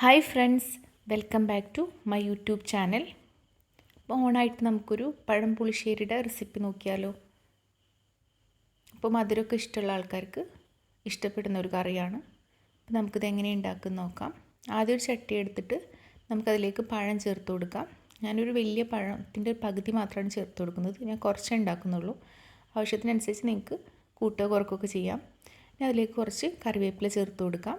Hi friends welcome back to my YouTube channel. അപ്പോൾ ഓണായിട്ട് നമുക്കൊരു പഴം പുളിശ്ശേരിയുടെ റെസിപ്പി നോക്കിയാലോ? അപ്പോൾ മധുരമൊക്കെ ഇഷ്ടമുള്ള ആൾക്കാർക്ക് ഇഷ്ടപ്പെടുന്ന ഒരു കറിയാണ്. അപ്പോൾ നമുക്കിത് എങ്ങനെ ഉണ്ടാക്കുന്ന നോക്കാം. ആദ്യം ഒരു ചട്ടി എടുത്തിട്ട് നമുക്കതിലേക്ക് പഴം ചേർത്ത് കൊടുക്കാം. ഞാനൊരു വലിയ പഴത്തിന്റെ ഒരു പകുതി മാത്രമാണ് ചേർത്ത് കൊടുക്കുന്നത്. ഞാൻ കുറച്ചേ ഉണ്ടാക്കുന്നുള്ളൂ. ആവശ്യത്തിനനുസരിച്ച് നിങ്ങൾക്ക് കൂട്ടുക കുറക്കൊക്കെ ചെയ്യാം. ഇനി അതിലേക്ക് കുറച്ച് കറിവേപ്പില ചേർത്ത് കൊടുക്കാം.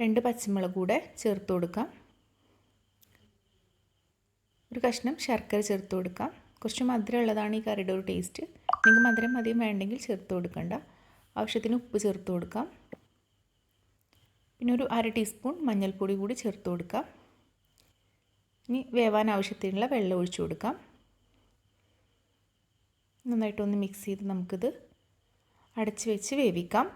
രണ്ട് പച്ചമുളക് കൂടെ ചേർത്ത് കൊടുക്കാം. ഒരു കഷ്ണം ശർക്കര ചേർത്ത് കൊടുക്കാം. കുറച്ച് മധുരം ഉള്ളതാണ് ഈ കറിയുടെ ഒരു ടേസ്റ്റ് നിങ്ങൾക്ക് മധുരം മതിയും വേണ്ടെങ്കിൽ ചേർത്ത് കൊടുക്കണ്ട. ആവശ്യത്തിന് ഉപ്പ് ചേർത്ത് കൊടുക്കാം. പിന്നെ ഒരു അര ടീസ്പൂൺ മഞ്ഞൾപ്പൊടി കൂടി ചേർത്ത് കൊടുക്കാം. ഇനി വേവാൻ ആവശ്യത്തിനുള്ള വെള്ളം ഒഴിച്ചു കൊടുക്കാം. നന്നായിട്ടൊന്ന് മിക്സ് ചെയ്ത് നമുക്കിത് അടച്ച് വെച്ച് വേവിക്കാം.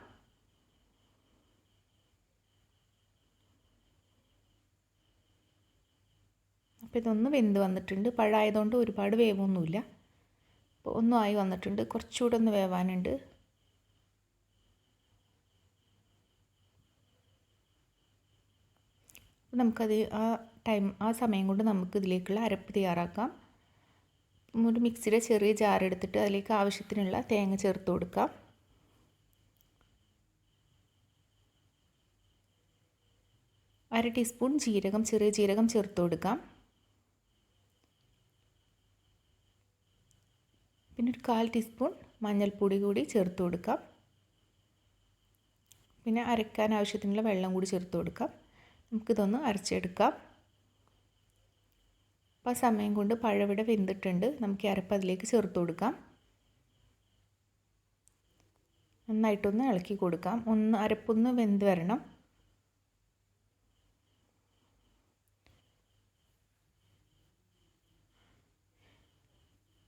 അപ്പോൾ ഇതൊന്ന് വെന്ത് വന്നിട്ടുണ്ട്. പഴമായതുകൊണ്ട് ഒരുപാട് വേവൊന്നുമില്ല. അപ്പോൾ ഒന്നും ആയി വന്നിട്ടുണ്ട്. കുറച്ചുകൂടെ ഒന്ന് വേവാനുണ്ട്. നമുക്കത് ആ ടൈം ആ സമയം കൊണ്ട് നമുക്ക് ഇതിലേക്കുള്ള അരപ്പ് തയ്യാറാക്കാം. ഒരു മിക്സിയുടെ ചെറിയ ജാർ എടുത്തിട്ട് അതിലേക്ക് ആവശ്യത്തിനുള്ള തേങ്ങ ചേർത്ത് കൊടുക്കാം. അര ടീസ്പൂൺ ജീരകം ചെറിയ ജീരകം ചേർത്ത് കൊടുക്കാം. പിന്നെ ഒരു കാൽ ടീസ്പൂൺ മഞ്ഞൾപ്പൊടി കൂടി ചേർത്ത് കൊടുക്കാം. പിന്നെ അരക്കാൻ ആവശ്യത്തിനുള്ള വെള്ളം കൂടി ചേർത്ത് കൊടുക്കാം. നമുക്കിതൊന്ന് അരച്ചെടുക്കാം. അപ്പോൾ ആ സമയം കൊണ്ട് പഴവിടെ വെന്തിട്ടുണ്ട്. നമുക്ക് അരപ്പ് അതിലേക്ക് ചേർത്ത് കൊടുക്കാം. നന്നായിട്ടൊന്ന് ഇളക്കി കൊടുക്കാം. ഒന്ന് അരപ്പൊന്ന് വെന്ത് വരണം.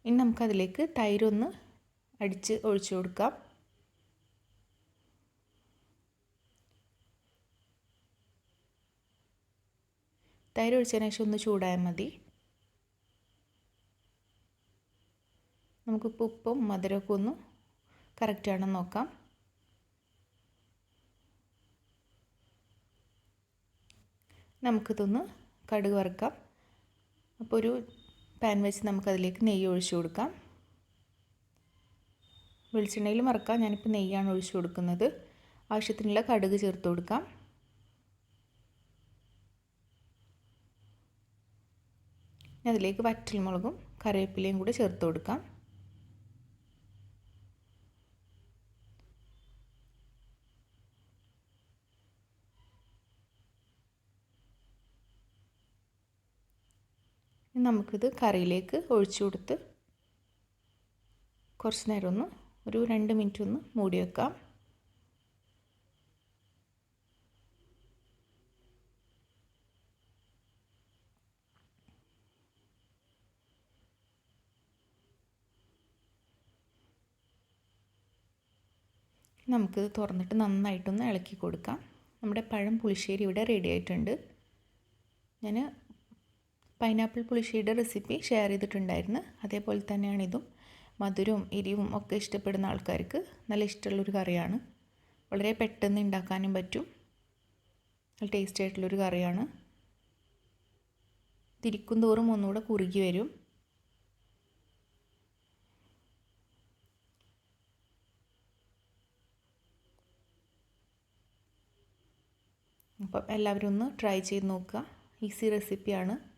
ഇനി നമുക്കതിലേക്ക് തൈരൊന്ന് അടിച്ച് ഒഴിച്ചു കൊടുക്കാം. തൈര് ഒഴിച്ചതിന് ശേഷം ഒന്ന് ചൂടായാൽ മതി. നമുക്കിപ്പോൾ ഉപ്പും മധുരമൊക്കെ ഒന്ന് കറക്റ്റാണെന്ന് നോക്കാം. നമുക്കിതൊന്ന് കടുക് വറുക്കാം. അപ്പോൾ ഒരു പാൻ വെച്ച് നമുക്കതിലേക്ക് നെയ്യ് ഒഴിച്ചു കൊടുക്കാം. വെളിച്ചെണ്ണയിൽ മറക്കാം. ഞാനിപ്പോൾ നെയ്യാണ് ഒഴിച്ചു കൊടുക്കുന്നത്. ആവശ്യത്തിനുള്ള കടുക് ചേർത്ത് കൊടുക്കാം. അതിലേക്ക് വറ്റൽമുളകും കറിവേപ്പിലയും കൂടി ചേർത്ത് കൊടുക്കാം. നമുക്കിത് കറിയിലേക്ക് ഒഴിച്ചു കൊടുത്ത് കുറച്ച് നേരം ഒന്ന് ഒരു രണ്ട് മിനിറ്റ് ഒന്ന് മൂടി വെക്കാം. നമുക്കിത് തുറന്നിട്ട് നന്നായിട്ടൊന്ന് ഇളക്കി കൊടുക്കാം. നമ്മുടെ പഴം പുളിശ്ശേരി ഇവിടെ റെഡി ആയിട്ടുണ്ട്. ഞാൻ പൈനാപ്പിൾ പുളിശ്ശിയുടെ റെസിപ്പി ഷെയർ ചെയ്തിട്ടുണ്ടായിരുന്നു. അതേപോലെ തന്നെയാണ് ഇതും. മധുരവും എരിവും ഒക്കെ ഇഷ്ടപ്പെടുന്ന ആൾക്കാർക്ക് നല്ല ഇഷ്ടമുള്ളൊരു കറിയാണ്. വളരെ പെട്ടെന്ന് ഉണ്ടാക്കാനും പറ്റും. നല്ല ടേസ്റ്റ് ആയിട്ടുള്ളൊരു കറിയാണ്. തിരിക്കും തോറും ഒന്നുകൂടെ കുറുകി വരും. അപ്പം എല്ലാവരും ഒന്ന് ട്രൈ ചെയ്ത് നോക്കുക. ഈസി റെസിപ്പിയാണ്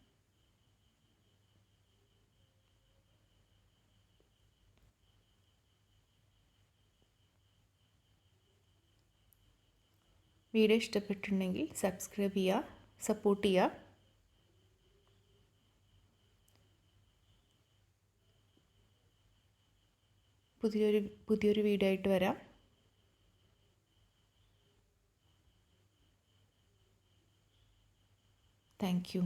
വീഡിയോ ഇഷ്ടപ്പെട്ടിട്ടുണ്ടെങ്കിൽ സബ്സ്ക്രൈബ് ചെയ്യുക സപ്പോർട്ട് ചെയ്യുക. പുതിയൊരു പുതിയൊരു വീഡിയോ ആയിട്ട് വരാം. Thank you